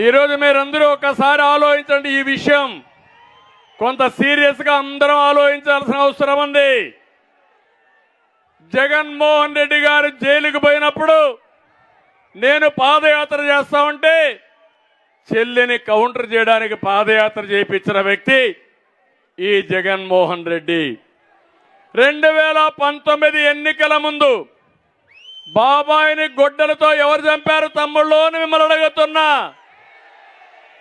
ఈరోజు మీరందరూ ఒకసారి ఆలోచించండి ఈ విషయం. కొంత సీరియస్గా అందరం ఆలోచించాల్సిన అవసరం ఉంది. జగన్మోహన్ రెడ్డి గారు జైలుకు పోయినప్పుడు నేను పాదయాత్ర చేస్తా ఉంటే చెల్లిని కౌంటర్ చేయడానికి పాదయాత్ర చేయించిన వ్యక్తి ఈ జగన్మోహన్ రెడ్డి. రెండు వేల పంతొమ్మిది ఎన్నికల ముందు బాబాయిని గొడ్డలతో ఎవరు చంపారు తమ్ముళ్ళు అని మిమ్మల్ని అడుగుతున్నా.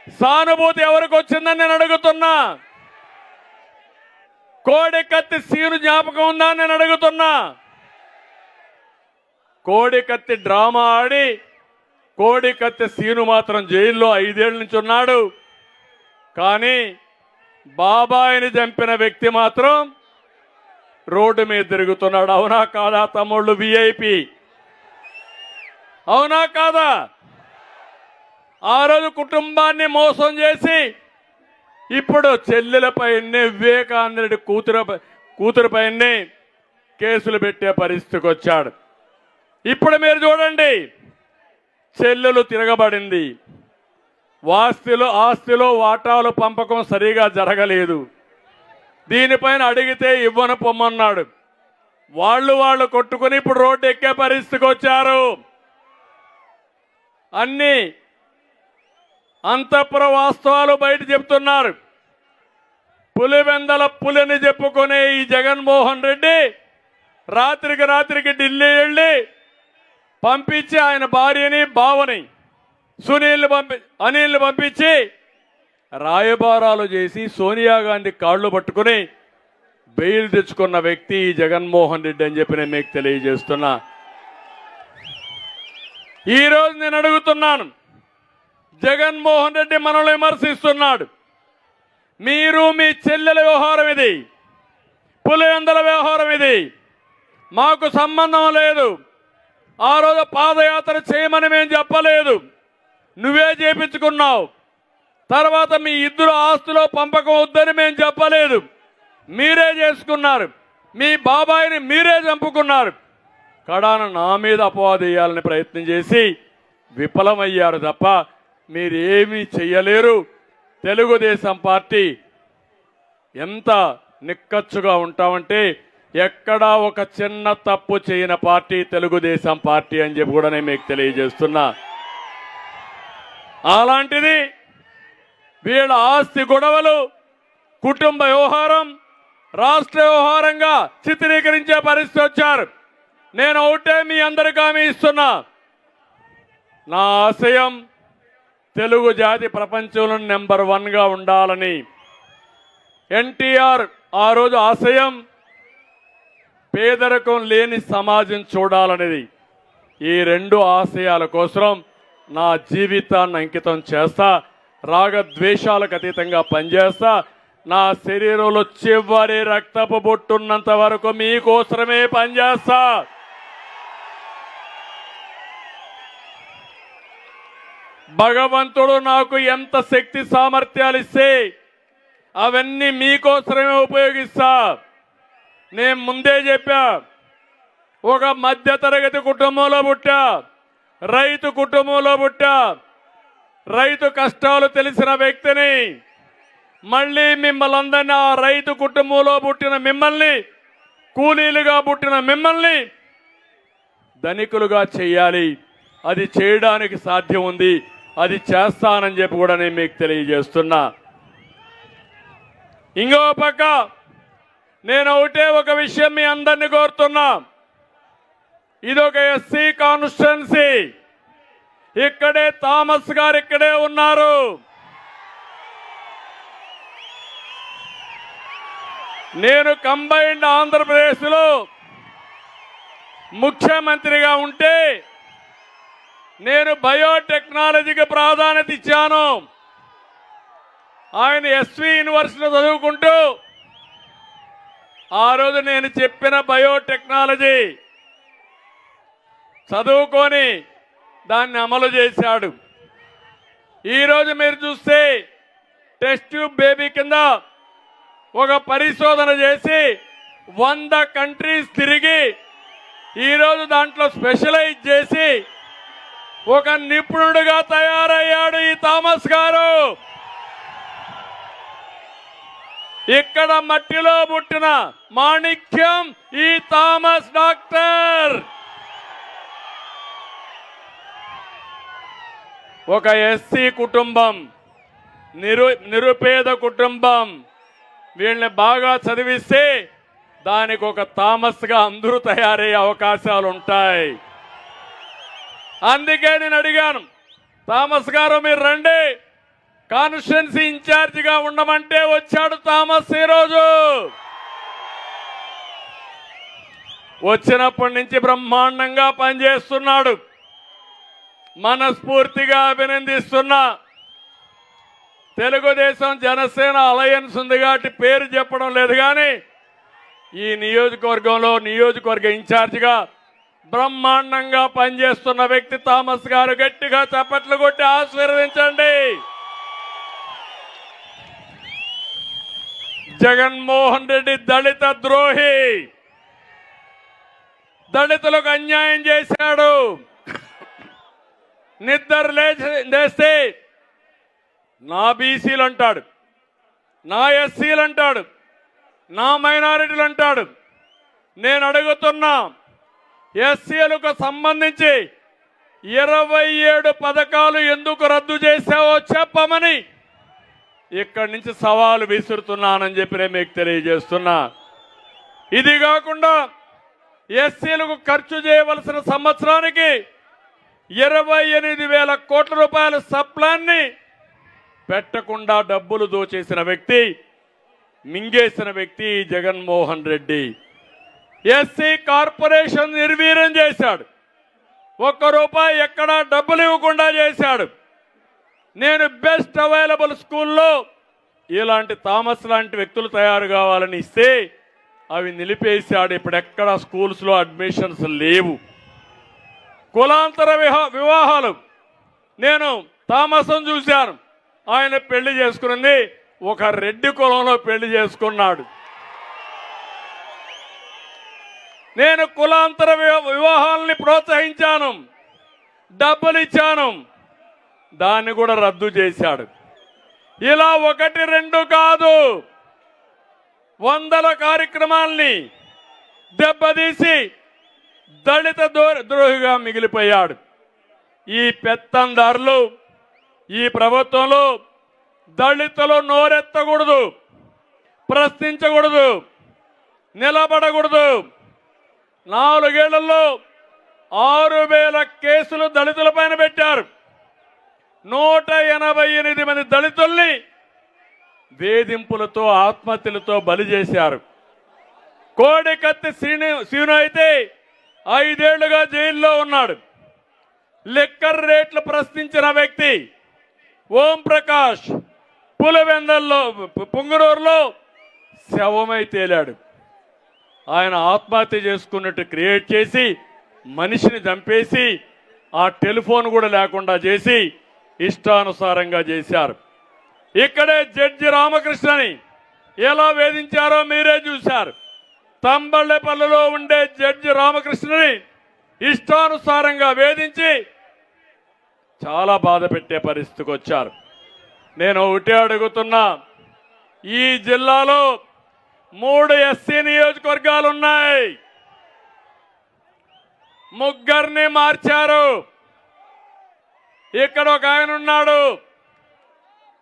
సానుభూతి ఎవరికి వచ్చిందని నేను అడుగుతున్నా? కోడి కత్తి సీను జ్ఞాపకం ఉందా నేను అడుగుతున్నా? కోడి కత్తి డ్రామా ఆడి కోడి కత్తి సీను మాత్రం జైల్లో ఐదేళ్ళ నుంచి ఉన్నాడు. కానీ బాబాయిని చంపిన వ్యక్తి మాత్రం రోడ్డు మీద తిరుగుతున్నాడు. అవునా కాదా తమ్ముళ్ళు విఐపి అవునా కాదా? ఆ రోజు కుటుంబాన్ని మోసం చేసి ఇప్పుడు చెల్లెలపైనే వివేకానంద కూతురు కూతురుపైనే కేసులు పెట్టే పరిస్థితికి వచ్చాడు. ఇప్పుడు మీరు చూడండి చెల్లెలు తిరగబడింది. వాస్తిలో ఆస్తిలో వాటాలు పంపకం సరిగా జరగలేదు. దీనిపైన అడిగితే ఇవ్వను పొమ్మన్నాడు. వాళ్ళు వాళ్ళు కొట్టుకుని ఇప్పుడు రోడ్డు ఎక్కే పరిస్థితికి వచ్చారు. అన్నీ అంతఃపుర వాస్తవాలు బయట చెప్తున్నారు. పులివెందల పులిని చెప్పుకునే ఈ జగన్మోహన్ రెడ్డి రాత్రికి రాత్రికి ఢిల్లీ వెళ్ళి పంపించి ఆయన భార్యని బావని సునీల్ని పంపి అనిల్ని పంపించి రాయబారాలు చేసి సోనియా గాంధీ కాళ్ళు పట్టుకుని బెయిల్ తెచ్చుకున్న వ్యక్తి ఈ జగన్మోహన్ రెడ్డి అని చెప్పి నేను మీకు తెలియజేస్తున్నా. ఈరోజు నేను అడుగుతున్నాను జగన్మోహన్ రెడ్డి మనల్ని విమర్శిస్తున్నాడు. మీరు మీ చెల్లెల వ్యవహారం ఇది పులివెందల వ్యవహారం ఇది. మాకు సంబంధం లేదు. ఆ రోజు పాదయాత్ర చేయమని మేము చెప్పలేదు. నువ్వే చేపించుకున్నావు. తర్వాత మీ ఇద్దరు ఆస్తులో పంపకం వద్దని మేము చెప్పలేదు. మీరే చేసుకున్నారు. మీ బాబాయిని మీరే చంపుకున్నారు. కడాన నా మీద అపవాదేయాలని ప్రయత్నం చేసి విఫలమయ్యారు తప్ప మీరేమీ చెయ్యలేరు. తెలుగుదేశం పార్టీ ఎంత నిక్కచ్చుగా ఉంటామంటే ఎక్కడా ఒక చిన్న తప్పు చేయని పార్టీ తెలుగుదేశం పార్టీ అని చెప్పి కూడా నేను మీకు తెలియజేస్తున్నా. అలాంటిది వీళ్ళ ఆస్తి గొడవలు కుటుంబ వ్యవహారం రాష్ట్ర వ్యవహారంగా చిత్రీకరించే పరిస్థితి వచ్చారు. నేను ఒకటే మీ అందరికీ హామీ ఇస్తున్నా. నా ఆశయం తెలుగు జాతి ప్రపంచంలో నెంబర్ వన్గా ఉండాలని ఎన్టీఆర్ ఆ రోజు ఆశయం పేదరికం లేని సమాజం చూడాలనేది. ఈ రెండు ఆశయాల కోసం నా జీవితాన్ని అంకితం చేస్తా రాగద్వేషాలకు అతీతంగా పనిచేస్తా నా శరీరంలో చివరి రక్తపు బొట్టున్నంత వరకు మీకోసమే పనిచేస్తా. భగవంతుడు నాకు ఎంత శక్తి సామర్థ్యాలు ఇస్తే అవన్నీ మీకోసమే ఉపయోగిస్తా. నేను ముందే చెప్పా ఒక మధ్యతరగతి కుటుంబంలో పుట్టా రైతు కుటుంబంలో పుట్టా రైతు కష్టాలు తెలిసిన వ్యక్తిని మళ్ళీ మిమ్మల్ని అందరినీ ఆ రైతు కుటుంబంలో పుట్టిన మిమ్మల్ని కూలీలుగా పుట్టిన మిమ్మల్ని ధనికులుగా చేయాలి. అది చేయడానికి సాధ్యం ఉంది. అది చేస్తానని చెప్పి కూడా నేను మీకు తెలియజేస్తున్నా. ఇంకో పక్క నేను ఒకటే ఒక విషయం మీ అందరిని కోరుతున్నా. ఇదొక ఎస్సీ కాన్స్టిట్యున్సీ. ఇక్కడే థామస్ గారు ఇక్కడే ఉన్నారు. నేను కంబైన్డ్ ఆంధ్రప్రదేశ్లో ముఖ్యమంత్రిగా ఉంటే నేను బయోటెక్నాలజీకి ప్రాధాన్యత ఇచ్చాను. ఆయన ఎస్వి యూనివర్సిటీలో చదువుకుంటూ ఆ రోజు నేను చెప్పిన బయోటెక్నాలజీ చదువుకొని దాన్ని అమలు చేశాడు. ఈరోజు మీరు చూస్తే టెస్ట్ ట్యూబ్ బేబీ కింద ఒక పరిశోధన చేసి వంద కంట్రీస్ తిరిగి ఈరోజు దాంట్లో స్పెషలైజ్ చేసి ఒక నిపుణుడుగా తయారయ్యాడు ఈ థామస్ గారు. ఇక్కడ మట్టిలో పుట్టిన మాణిక్యం ఈ థామస్ డాక్టర్. ఒక ఎస్సీ కుటుంబం నిరు నిరుపేద కుటుంబం. వీళ్ళని బాగా చదివిస్తే దానికి ఒక థామస్గా అందరూ తయారయ్యే అవకాశాలు ఉంటాయి అందుకే నేను అడిగాను థామస్ గారు మీరు రండి. కాన్స్టిట్యున్సీ ఇన్ఛార్జిగా ఉండమంటే వచ్చాడు థామస్ ఈరోజు. వచ్చినప్పటి నుంచి బ్రహ్మాండంగా పనిచేస్తున్నాడు. మనస్ఫూర్తిగా అభినందిస్తున్నా. తెలుగుదేశం జనసేన అలయన్స్ ఉంది కాబట్టి పేరు చెప్పడం లేదు కానీ ఈ నియోజకవర్గంలో నియోజకవర్గ ఇన్ఛార్జిగా బ్రహ్మాండంగా పనిచేస్తున్న వ్యక్తి థామస్ గారు గట్టిగా చప్పట్లు కొట్టి ఆశీర్వదించండి. జగన్మోహన్ రెడ్డి దళిత ద్రోహి. దళితులకు అన్యాయం చేశాడు. నిద్ర లేచి లేస్తే నా బీసీలు అంటాడు నా ఎస్సీలు అంటాడు నా మైనారిటీలు అంటాడు. నేను అడుగుతున్నా ఎస్సీలకు సంబంధించి ఇరవై ఏడు పథకాలు ఎందుకు రద్దు చేశావో చెప్పమని ఇక్కడి నుంచి సవాలు విసురుతున్నానని చెప్పి నేను మీకు తెలియజేస్తున్నా. ఇది కాకుండా ఎస్సీలకు ఖర్చు చేయవలసిన సంవత్సరానికి ఇరవై ఎనిమిది వేల కోట్ల రూపాయల సప్లాన్ని పెట్టకుండా డబ్బులు దోచేసిన వ్యక్తి మింగేసిన వ్యక్తి జగన్మోహన్ రెడ్డి. ఎస్సీ కార్పొరేషన్ నిర్వీర్యం చేశాడు. ఒక్క రూపాయి ఎక్కడా డబ్బులు ఇవ్వకుండా చేశాడు. నేను బెస్ట్ అవైలబుల్ స్కూల్లో ఇలాంటి థామస్ లాంటి వ్యక్తులు తయారు కావాలని ఇస్తే అవి నిలిపేశాడు. ఇప్పుడు ఎక్కడ స్కూల్స్లో అడ్మిషన్స్ లేవు. కులాంతర విహా వివాహాలు. నేను తామసం చూశాను. ఆయన పెళ్ళి చేసుకున్నది ఒక రెడ్డి కులంలో పెళ్ళి చేసుకున్నాడు. నేను కులాంతర వివా- వివాహాలని ప్రోత్సహించాను. డబ్బులు ఇచ్చాను దాన్ని కూడా రద్దు చేశాడు. ఇలా ఒకటి రెండు కాదు. వందల కార్యక్రమాల్ని దెబ్బతీసి దళిత దో- ద్రోహిగా మిగిలిపోయాడు. ఈ పెత్తందారులు ఈ ప్రభుత్వంలో దళితులు నోరెత్తకూడదు ప్రశ్నించకూడదు నిలబడకూడదు. నాలుగేళ్ళలో ఆరు వేల కేసులు దళితుల పైన పెట్టారు. నూట ఎనభై ఎనిమిది మంది దళితుల్ని వేధింపులతో ఆత్మహత్యలతో బలి చేశారు. కోడికత్తి శ్రీను శ్రీను అయితే ఐదేళ్ళుగా జైల్లో ఉన్నాడు. లిక్కర్ రేట్లు ప్రశ్నించిన వ్యక్తి ఓం ప్రకాష్ పులివెందల్లో పుంగనూరులో శవమై తేలాడు. ఆయన ఆత్మహత్య చేసుకున్నట్టు క్రియేట్ చేసి మనిషిని చంపేసి ఆ టెలిఫోన్ కూడా లేకుండా చేసి ఇష్టానుసారంగా చేశారు. ఇక్కడే జడ్జి రామకృష్ణని ఎలా వేధించారో మీరే చూశారు. తంబళ్ళపల్లిలో ఉండే జడ్జి రామకృష్ణని ఇష్టానుసారంగా వేధించి చాలా బాధ పెట్టే పరిస్థితికి వచ్చారు. నేను ఒకటే అడుగుతున్నా ఈ జిల్లాలో మూడు ఎస్సీ నియోజకవర్గాలు ఉన్నాయి ముగ్గురిని మార్చారు. ఇక్కడ ఒక ఆయన ఉన్నాడు.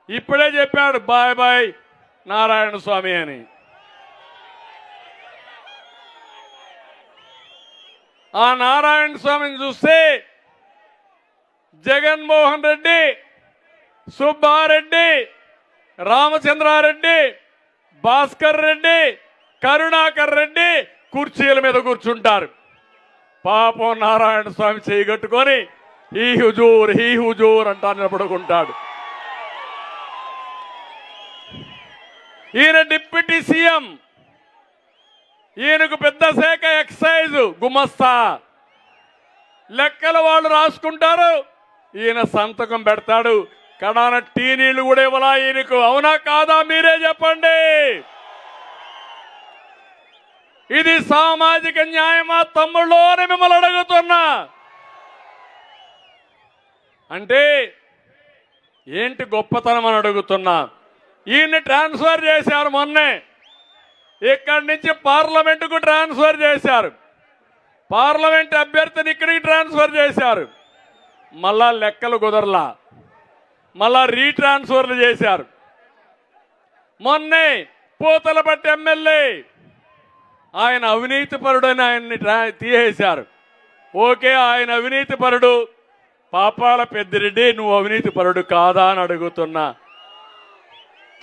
ఇప్పుడే చెప్పాడు బాయ్ బాయ్ నారాయణ స్వామి అని. ఆ నారాయణ స్వామిని చూస్తే జగన్మోహన్ రెడ్డి సుబ్బారెడ్డి రామచంద్రారెడ్డి భాస్కర్ రెడ్డి కరుణాకర్ రెడ్డి కుర్చీల మీద కూర్చుంటారు. పాపం నారాయణ స్వామి చేయగట్టుకొని ఈ హుజూర్ హీ హుజూర్ అంటా నిలబడుకుంటాడు. ఈయన డిప్యూటీ సీఎం. ఈయనకు పెద్ద శాఖ ఎక్సైజ్ గుమస్తా. లెక్కలు వాళ్ళు రాసుకుంటారు. ఈయన సంతకం పెడతాడు. కడాన టీ నీళ్ళు కూడా ఇవ్వాలా ఈయనకు? అవునా కాదా? మీరే చెప్పండి. ఇది సామాజిక న్యాయమా తమ్ముళ్ళు అని మిమ్మల్ని అడుగుతున్నా. అంటే ఏంటి గొప్పతనం అని అడుగుతున్నా. ఈయన్ని ట్రాన్స్ఫర్ చేశారు మొన్నే. ఇక్కడి నుంచి పార్లమెంటుకు ట్రాన్స్ఫర్ చేశారు. పార్లమెంట్ అభ్యర్థిని ఇక్కడికి ట్రాన్స్ఫర్ చేశారు. మళ్ళా లెక్కలు కుదరలా. మళ్ళా రీట్రాన్స్ఫర్లు చేశారు. మొన్నే పూతలపట్టి ఎమ్మెల్యే ఆయన అవినీతి పరుడని ఆయన్ని తీయేశారు ఓకే ఆయన అవినీతి పరుడు. పాపాల పెద్దిరెడ్డి నువ్వు అవినీతి పరుడు కాదా అని అడుగుతున్నా.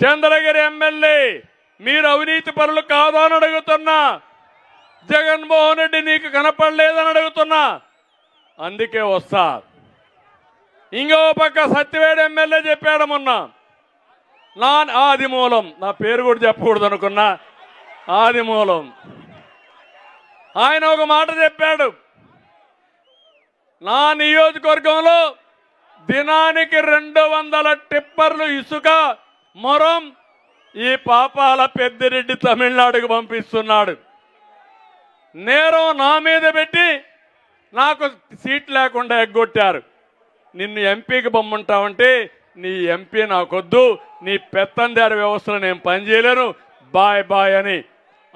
చంద్రగిరి ఎమ్మెల్యే మీరు అవినీతి పరులు కాదా అని అడుగుతున్నా. జగన్మోహన్ రెడ్డి నీకు కనపడలేదని అడుగుతున్నా. అందుకే వస్తా. ఇంకో పక్క సత్యవేడు ఎమ్మెల్యే చెప్పాడు మొన్న. నా ఆది మూలం నా పేరు కూడా చెప్పకూడదు అనుకున్నా ఆది మూలం ఆయన ఒక మాట చెప్పాడు. నా నియోజకవర్గంలో దినానికి రెండు వందల టిప్పర్లు ఇసుక మొరం ఈ పాపాల పెద్దిరెడ్డి తమిళనాడుకు పంపిస్తున్నాడు. నేరం నా మీద పెట్టి నాకు సీట్ లేకుండా ఎగ్గొట్టారు. నిన్ను ఎంపీకి బొమ్మంటావంటే నీ ఎంపీ నాకొద్దు నీ పెత్తందారి వ్యవస్థలో నేను పనిచేయలేను. బాయ్ బాయ్ అని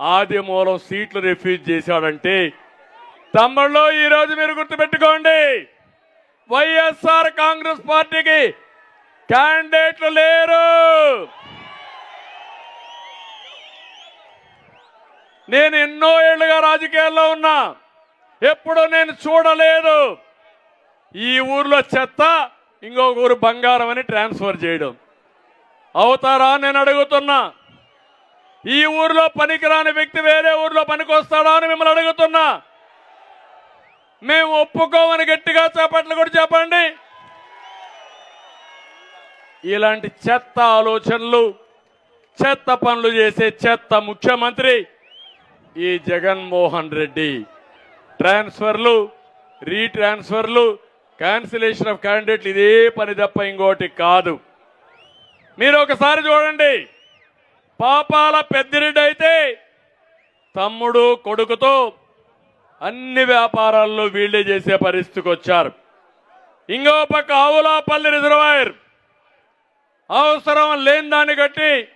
ఆది మూలం సీట్లు రిఫ్యూజ్ చేశాడంటే తమ్ముళ్ళు ఈరోజు మీరు గుర్తుపెట్టుకోండి. వైఎస్ఆర్ కాంగ్రెస్ పార్టీకి క్యాండిడేట్లు లేరు. నేను ఎన్నో ఏళ్ళుగా రాజకీయాల్లో ఉన్నా ఎప్పుడు నేను చూడలేదు. ఈ ఊర్లో చెత్త ఇంకొక ఊరు బంగారం అని ట్రాన్స్ఫర్ చేయడం. అవుతారా నేను అడుగుతున్నా. ఈ ఊర్లో పనికిరాని వ్యక్తి వేరే ఊర్లో పనికొస్తాడా అని మిమ్మల్ని అడుగుతున్నా. మేము ఒప్పుకోమని గట్టిగా చేపట్లు కూడా చెప్పండి ఇలాంటి చెత్త ఆలోచనలు చెత్త పనులు చేసే చెత్త ముఖ్యమంత్రి ఈ జగన్మోహన్ రెడ్డి. ట్రాన్స్ఫర్లు రీట్రాన్స్ఫర్లు క్యాన్సిలేషన్ ఆఫ్ క్యాండిడేట్లు ఇదే పని తప్ప ఇంకోటి కాదు. మీరు ఒకసారి చూడండి. పాపాల పెద్దిరెడ్డి అయితే తమ్ముడు కొడుకుతో అన్ని వ్యాపారాల్లో వీళ్ళే చేసే పరిస్థితికి వచ్చారు. ఇంకో పక్క ఆవులాపల్లి రిజర్వాయర్. అవసరం లేని దాన్ని కట్టి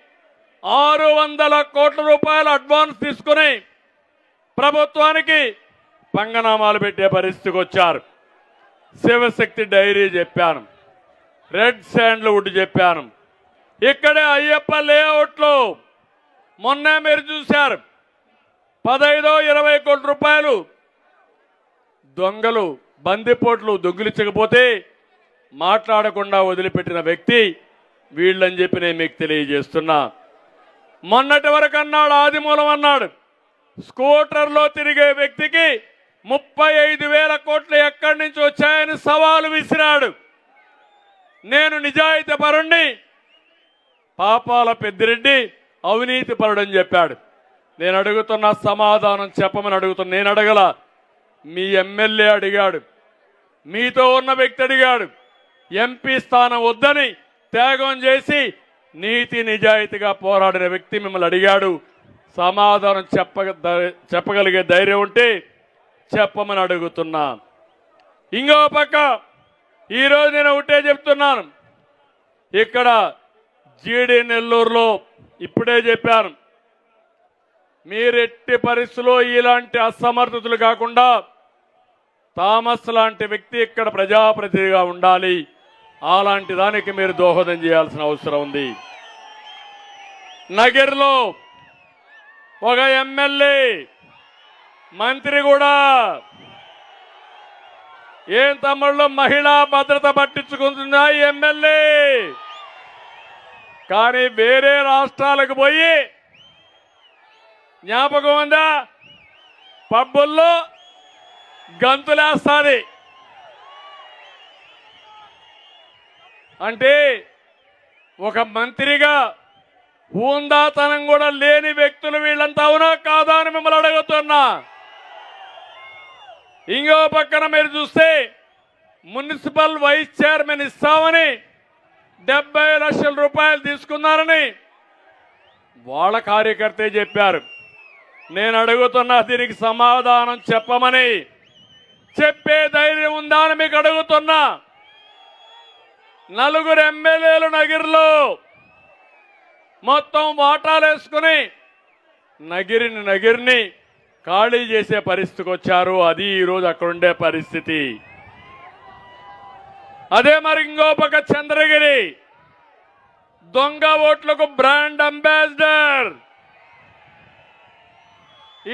ఆరు వందల కోట్ల రూపాయల అడ్వాన్స్ తీసుకుని ప్రభుత్వానికి పంగనామాలు పెట్టే పరిస్థితికి వచ్చారు. శివశక్తి డైరీ చెప్పాను. రెడ్ శాండ్లు వుడ్ చెప్పాను. ఇక్కడే అయ్యప్ప లేఅవుట్లో మొన్న మీరు చూశారు. పదైదో ఇరవై కోట్ల రూపాయలు దొంగలు బందిపోట్లు దొంగిలించకపోతే మాట్లాడకుండా వదిలిపెట్టిన వ్యక్తి వీళ్ళని చెప్పి నేను మీకు తెలియజేస్తున్నా. మొన్నటి వరకు అన్నాడు ఆదిమూలం అన్నాడు. స్కూటర్లో తిరిగే వ్యక్తికి ముప్పై ఐదు వేల కోట్లు ఎక్కడి నుంచి వచ్చాయని సవాలు విసిరాడు. నేను నిజాయితీ పరుణ్ణి పాపాల పెద్దిరెడ్డి అవినీతి పరుడని చెప్పాడు. నేను అడుగుతున్న సమాధానం చెప్పమని అడుగుతున్నా నేను అడగల మీ ఎమ్మెల్యే అడిగాడు. మీతో ఉన్న వ్యక్తి అడిగాడు. ఎంపీ స్థానం వద్దని త్యాగం చేసి నీతి నిజాయితీగా పోరాడిన వ్యక్తి మిమ్మల్ని అడిగాడు. సమాధానం చెప్ప చెప్పగలిగే ధైర్యం ఉంటే చెప్పమని అడుగుతున్నా. ఇంకో పక్క ఈరోజు నేను ఒకటే చెప్తున్నాను. ఇక్కడ జీడి నెల్లూరులో ఇప్పుడే చెప్పాను. మీరెట్టి పరిస్థితుల్లో ఇలాంటి అసమర్థతలు కాకుండా థామస్ లాంటి వ్యక్తి ఇక్కడ ప్రజాప్రతినిధిగా ఉండాలి. అలాంటి దానికి మీరు దోహదం చేయాల్సిన అవసరం ఉంది. నగర్లో ఒక ఎమ్మెల్యే మంత్రి కూడా ఏం తమ్ముళ్ళు మహిళా భద్రత పట్టించుకుంటుందా ఎమ్మెల్యే? కానీ వేరే రాష్ట్రాలకు పోయి జ్ఞాపకం ఉందా? పబ్బుల్లో గంతులేస్తాది. అంటే ఒక మంత్రిగా హూందాతనం కూడా లేని వ్యక్తులు వీళ్ళంతా అవునా కాదా అని మిమ్మల్ని అడుగుతున్నా. ఇంకో పక్కన మీరు చూస్తే మున్సిపల్ వైస్ చైర్మన్ ఇస్తామని డెబ్బై లక్షల రూపాయలు తీసుకున్నారని వాళ్ళ కార్యకర్తే చెప్పారు. నేను అడుగుతున్నా దీనికి సమాధానం చెప్పమని. చెప్పే ధైర్యం ఉందా అని మీకు అడుగుతున్నా. నలుగురు ఎమ్మెల్యేలు నగిరిలో మొత్తం వాటాలు వేసుకుని నగిరిని నగిరిని ఖాళీ చేసే పరిస్థితికి వచ్చారు. అది ఈరోజు అక్కడ ఉండే పరిస్థితి. అదే మరి ఇంకో పక్క చంద్రగిరి. దొంగ ఓట్లకు బ్రాండ్ అంబాసిడర్.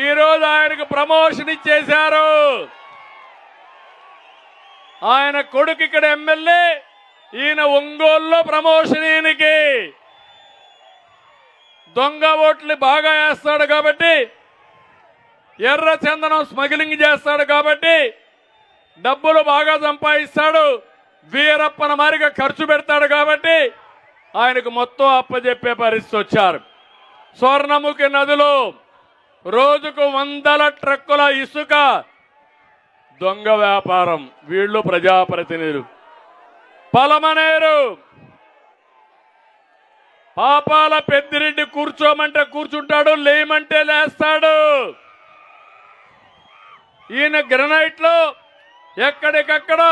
ఈరోజు ఆయనకు ప్రమోషన్ ఇచ్చేశారు. ఆయన కొడుకు ఇక్కడ ఎమ్మెల్యే ఈయన ఒంగోలులో ప్రమోషన్ ఈయనకి. దొంగ ఓట్లు బాగా వేస్తాడు కాబట్టి ఎర్ర చందనం స్మగ్లింగ్ చేస్తాడు కాబట్టి డబ్బులు బాగా సంపాదిస్తాడు. వీరప్పన మారిగా ఖర్చు పెడతాడు కాబట్టి ఆయనకు మొత్తం అప్పజెప్పే పరిస్థితి వచ్చారు. స్వర్ణముఖి నదిలో రోజుకు వందల ట్రక్కుల ఇసుక దొంగ వ్యాపారం వీళ్ళు ప్రజాప్రతినిధులు. పలమనేరు పాపాల పెద్దిరెడ్డి కూర్చోమంటే కూర్చుంటాడు లేమంటే లేస్తాడు. ఈయన గ్రనైట్లో ఎక్కడికక్కడ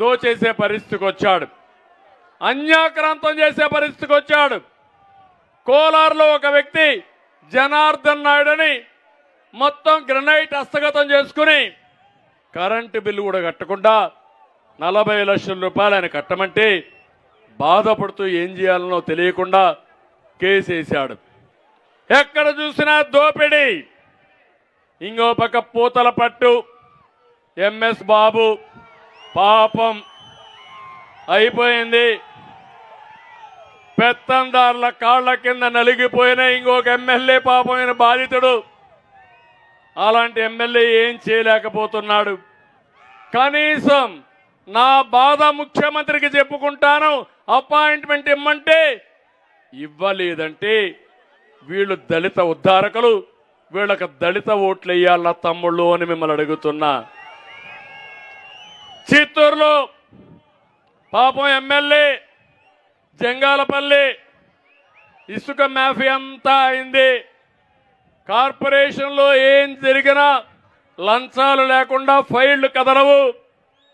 దోచేసే పరిస్థితికి వచ్చాడు. అన్యాక్రాంతం చేసే పరిస్థితికి వచ్చాడు. కోలార్లో ఒక వ్యక్తి జనార్దన్ నాయుడు అని మొత్తం గ్రనైట్ హస్తగతం చేసుకుని కరెంటు బిల్లు కూడా కట్టకుండా నలభై లక్షల రూపాయలు ఆయన కట్టమంటే బాధపడుతూ ఏం చేయాలనో తెలియకుండా కేసేశాడు. ఎక్కడ చూసినా దోపిడీ. ఇంకో పక్క పూతల పట్టు ఎంఎస్ బాబు పాపం అయిపోయింది. పెత్తందారుల కాళ్ళ కింద నలిగిపోయిన ఇంకొక ఎమ్మెల్యే పాపమైన బాధితుడు. అలాంటి ఎమ్మెల్యే ఏం చేయలేకపోతున్నాడు. కనీసం నా బాధ ముఖ్యమంత్రికి చెప్పుకుంటాను అపాయింట్మెంట్ ఇమ్మంటే ఇవ్వలేదంటే వీళ్ళు దళిత ఉద్ధారకులు వీళ్ళకి దళిత ఓట్లు వేయాలా తమ్ముళ్ళు అని మిమ్మల్ని అడుగుతున్నా. చిత్తూరులో పాపం ఎమ్మెల్యే జంగాలపల్లి ఇసుక మాఫీ అంతా అయింది. కార్పొరేషన్లో ఏం జరిగినా లంచాలు లేకుండా ఫైళ్ళు కదలవు.